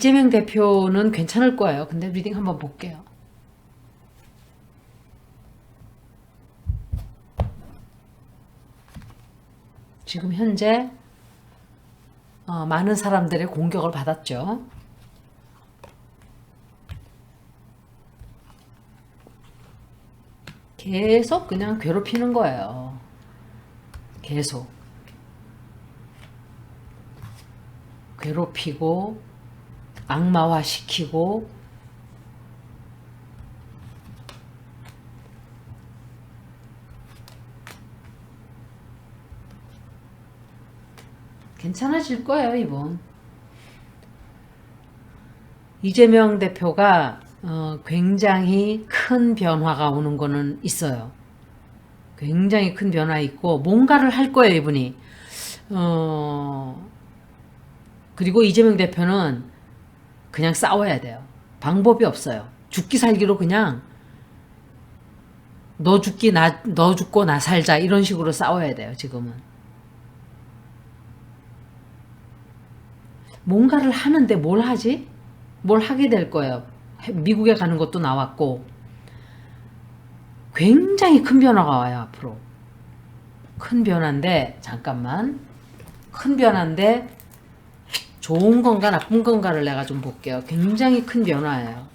이재명 대표는 괜찮을 거예요. 근데 리딩 한번 볼게요. 지금 현재 어, 많은 사람들의 공격을 받았죠. 계속 그냥 괴롭히는 거예요. 계속. 괴롭히고, 악마화 시키고, 괜찮아질 거예요, 이번. 이재명 대표가 어, 굉장히 큰 변화가 오는 거는 있어요. 굉장히 큰 변화 있고 뭔가를 할 거예요, 이분이. 어, 그리고 이재명 대표는 그냥 싸워야 돼요. 방법이 없어요. 죽기 살기로 그냥 너 죽기 나 너 죽고 나 살자 이런 식으로 싸워야 돼요, 지금은. 뭔가를 하는데 뭘 하지? 뭘 하게 될 거예요. 미국에 가는 것도 나왔고 굉장히 큰 변화가 와요 앞으로 큰 변화인데 잠깐만 큰 변화인데 좋은 건가 나쁜 건가를 내가 좀 볼게요 굉장히 큰 변화예요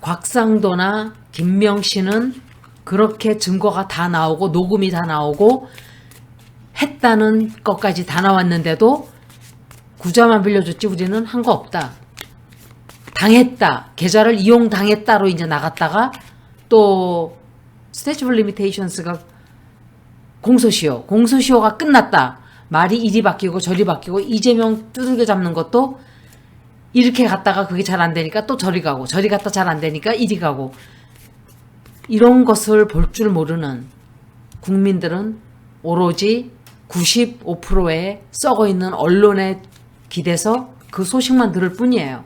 곽상도나 김명 씨는 그렇게 증거가 다 나오고 녹음이 다 나오고 했다는 것까지 다 나왔는데도 구자만 빌려줬지 우리는 한 거 없다. 당했다. 계좌를 이용당했다로 이제 나갔다가 또 스태츄블 리미테이션스가 공소시효, 공소시효가 끝났다. 말이 이리 바뀌고 저리 바뀌고 이재명 두들겨 잡는 것도 이렇게 갔다가 그게 잘 안 되니까 또 저리 가고 저리 갔다 잘 안 되니까 이리 가고 이런 것을 볼 줄 모르는 국민들은 오로지 95%의 썩어 있는 언론에 기대서 그 소식만 들을 뿐이에요.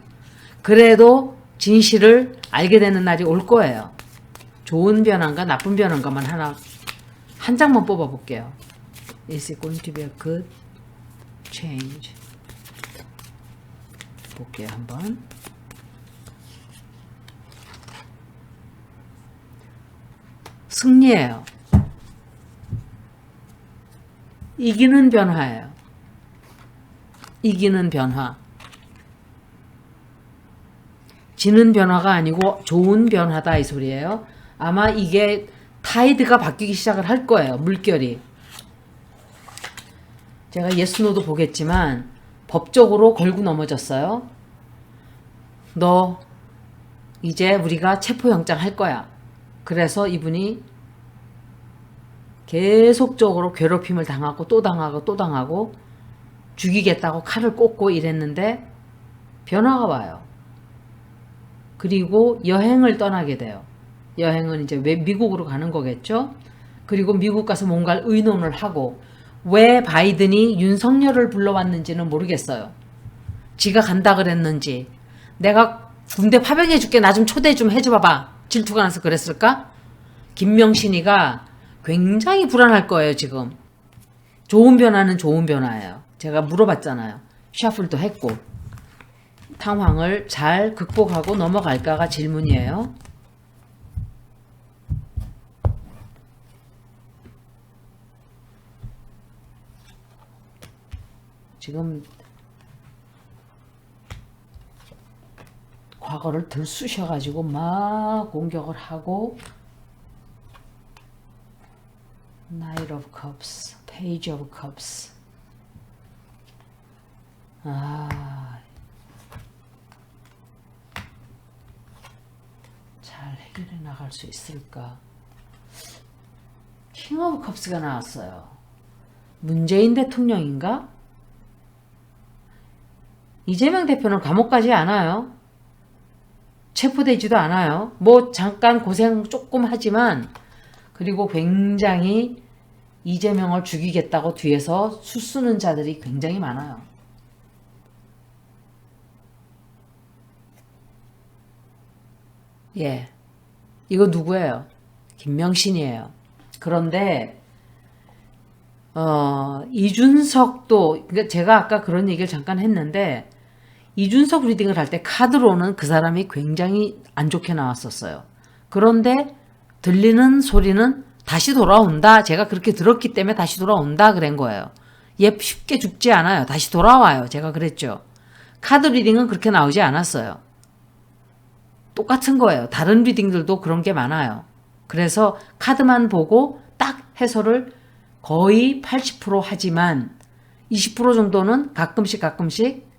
그래도 진실을 알게 되는 날이 올 거예요. 좋은 변화인가 나쁜 변화인가만 하나 한 장만 뽑아 볼게요. Is it going to be a good change? 볼게요 한번. 승리예요. 이기는 변화예요. 이기는 변화. 지는 변화가 아니고 좋은 변화다 이 소리예요. 아마 이게 타이드가 바뀌기 시작을 할 거예요. 물결이. 제가 예스노도 보겠지만 법적으로 걸고 넘어졌어요. 너 이제 우리가 체포영장 할 거야. 그래서 이분이 계속적으로 괴롭힘을 당하고 또 당하고 또 당하고 죽이겠다고 칼을 꽂고 이랬는데 변화가 와요. 그리고 여행을 떠나게 돼요. 여행은 이제 왜 미국으로 가는 거겠죠? 그리고 미국 가서 뭔가를 의논을 하고 왜 바이든이 윤석열을 불러왔는지는 모르겠어요. 지가 간다 그랬는지. 내가 군대 파병해 줄게. 나 좀 초대 좀 해줘 봐봐. 질투가 나서 그랬을까? 김명신이가 굉장히 불안할 거예요 지금. 좋은 변화는 좋은 변화예요. 제가 물어봤잖아요. 샤플도 했고. 상황을 잘 극복하고 넘어갈까가 질문이에요 지금 과거를 들쑤셔가지고 막 공격을 하고 Knight of Cups, Page of Cups. 아, 잘 해결해 나갈 수 있을까? 킹 오브 컵스가 나왔어요. 문재인 대통령인가? 이재명 대표는 감옥 가지 않아요. 체포되지도 않아요. 뭐 잠깐 고생 조금 하지만 그리고 굉장히 이재명을 죽이겠다고 뒤에서 수쓰는 자들이 굉장히 많아요. 예. 이거 누구예요? 김명신이에요. 그런데 어, 이준석도, 그러니까 제가 아까 그런 얘기를 잠깐 했는데, 이준석 리딩을 할 때 카드로는 그 사람이 굉장히 안 좋게 나왔었어요. 그런데 들리는 소리는 다시 돌아온다. 제가 그렇게 들었기 때문에 다시 돌아온다. 그런 거예요. 얘 쉽게 죽지 않아요. 다시 돌아와요. 제가 그랬죠. 카드 리딩은 그렇게 나오지 않았어요. 똑같은 거예요. 다른 리딩들도 그런 게 많아요. 그래서 카드만 보고 딱 해설을 거의 80% 하지만 20% 정도는 가끔씩 가끔씩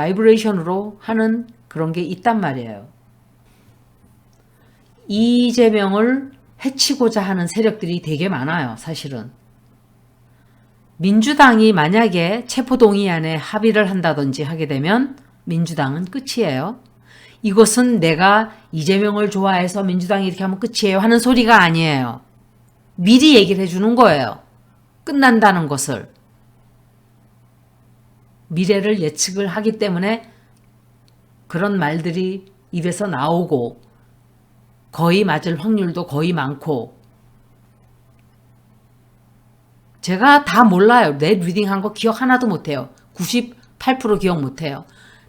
바이브레이션으로 하는 그런 게 있단 말이에요. 이재명을 해치고자 하는 세력들이 되게 많아요, 사실은. 민주당이 만약에 체포동의안에 합의를 한다든지 하게 되면 민주당은 끝이에요. 이것은 내가 이재명을 좋아해서 민주당이 이렇게 하면 끝이에요 하는 소리가 아니에요. 미리 얘기를 해주는 거예요. 끝난다는 것을. 미래를 예측을 하기 때문에 그런 말들이 입에서 나오고 거의 맞을 확률도 거의 많고 제가 다 몰라요. 내 리딩 한 거 기억 하나도 못해요. 98% 기억 못해요.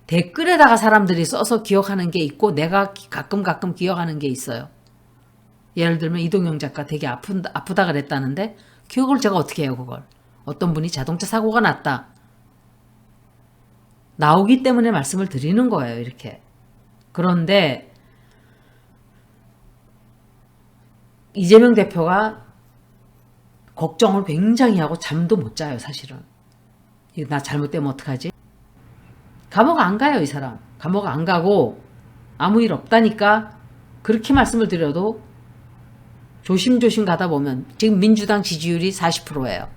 댓글에다가 사람들이 써서 기억하는 게 있고 내가 가끔 가끔 기억하는 게 있어요. 예를 들면 이동영 작가 되게 아픈, 아프다 그랬다는데 기억을 제가 어떻게 해요 그걸. 어떤 분이 자동차 사고가 났다. 나오기 때문에 말씀을 드리는 거예요 이렇게. 그런데 이재명 대표가 걱정을 굉장히 하고 잠도 못 자요 사실은. 나 잘못되면 어떡하지? 감옥 안 가요 이 사람. 감옥 안 가고 아무 일 없다니까 그렇게 말씀을 드려도 조심조심 가다 보면 지금 민주당 지지율이 40%예요.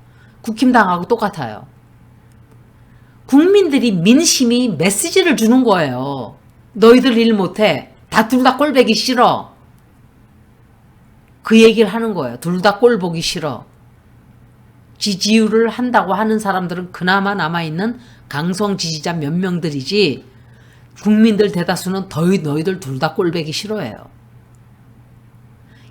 국힘당하고 똑같아요. 국민들이 민심이 메시지를 주는 거예요. 너희들 일 못해. 다 둘 다 꼴보기 싫어. 그 얘기를 하는 거예요. 둘 다 꼴보기 싫어. 지지율을 한다고 하는 사람들은 그나마 남아있는 강성 지지자 몇 명들이지 국민들 대다수는 더이 너희들 둘 다 꼴보기 싫어해요.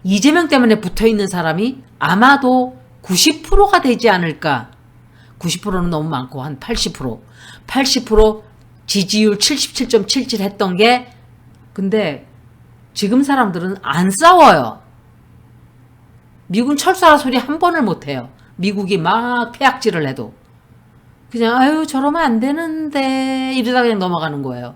이재명 때문에 붙어 있는 사람이 아마도 90%가 되지 않을까. 90%는 너무 많고 한 80%. 80% 지지율 77.77 했던 게 근데 지금 사람들은 안 싸워요. 미군 철수할 소리 한 번을 못 해요. 미국이 막 폐악질을 해도. 그냥 아유 저러면 안 되는데 이러다 그냥 넘어가는 거예요.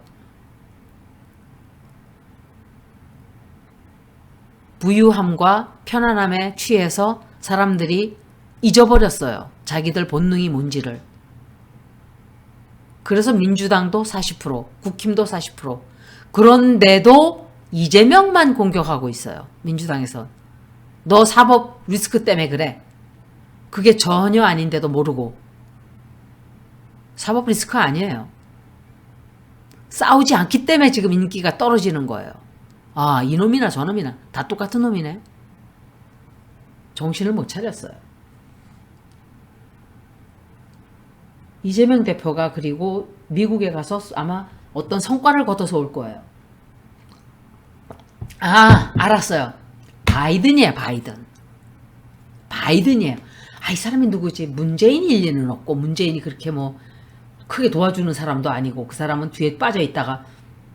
부유함과 편안함에 취해서 사람들이 잊어버렸어요. 자기들 본능이 뭔지를. 그래서 민주당도 40%, 국힘도 40%. 그런데도 이재명만 공격하고 있어요. 민주당에서. 너 사법 리스크 때문에 그래. 그게 전혀 아닌데도 모르고. 사법 리스크 아니에요. 싸우지 않기 때문에 지금 인기가 떨어지는 거예요. 아, 이놈이나 저놈이나 다 똑같은 놈이네. 정신을 못 차렸어요. 이재명 대표가 그리고 미국에 가서 아마 어떤 성과를 거둬서 올 거예요. 아, 알았어요. 바이든이에요, 바이든. 바이든이에요. 아, 이 사람이 누구지? 문재인 일리는 없고, 문재인이 그렇게 뭐, 크게 도와주는 사람도 아니고, 그 사람은 뒤에 빠져 있다가,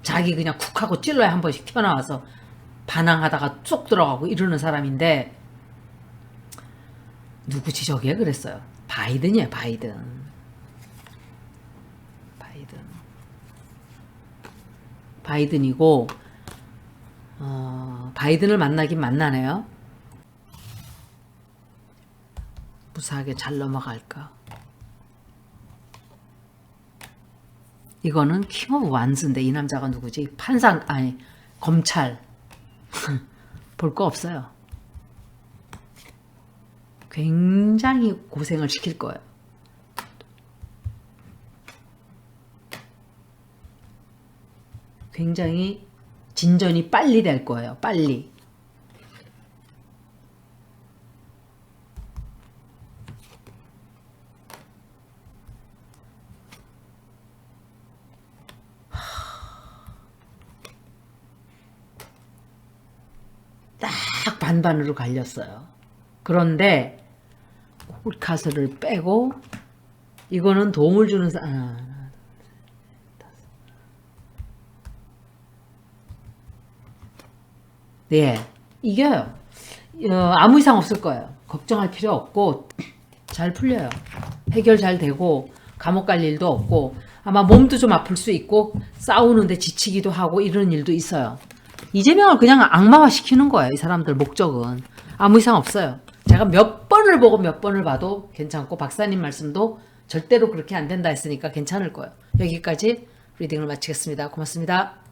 자기 그냥 쿡 하고 찔러야 한 번씩 튀어나와서, 반항하다가 쏙 들어가고 이러는 사람인데, 누구지 저게 그랬어요. 바이든이에요, 바이든. 바이든. 바이든이고, 어, 바이든을 만나긴 만나네요. 무사하게 잘 넘어갈까. 이거는 킹 오브 완스인데 이 남자가 누구지? 판사 아니 검찰 볼 거 없어요. 굉장히 고생을 시킬 거예요. 굉장히 진전이 빨리 될 거예요. 빨리. 딱 반반으로 갈렸어요. 그런데 우리 카스를 빼고 이거는 도움을 주는 사 아, 네, 이겨요. 어, 아무 이상 없을 거예요. 걱정할 필요 없고 잘 풀려요. 해결 잘 되고 감옥 갈 일도 없고 아마 몸도 좀 아플 수 있고 싸우는데 지치기도 하고 이런 일도 있어요. 이재명을 그냥 악마화 시키는 거예요. 이 사람들 목적은 아무 이상 없어요. 제가 몇 번을 보고 몇 번을 봐도 괜찮고 박사님 말씀도 절대로 그렇게 안 된다 했으니까 괜찮을 거예요. 여기까지 리딩을 마치겠습니다. 고맙습니다.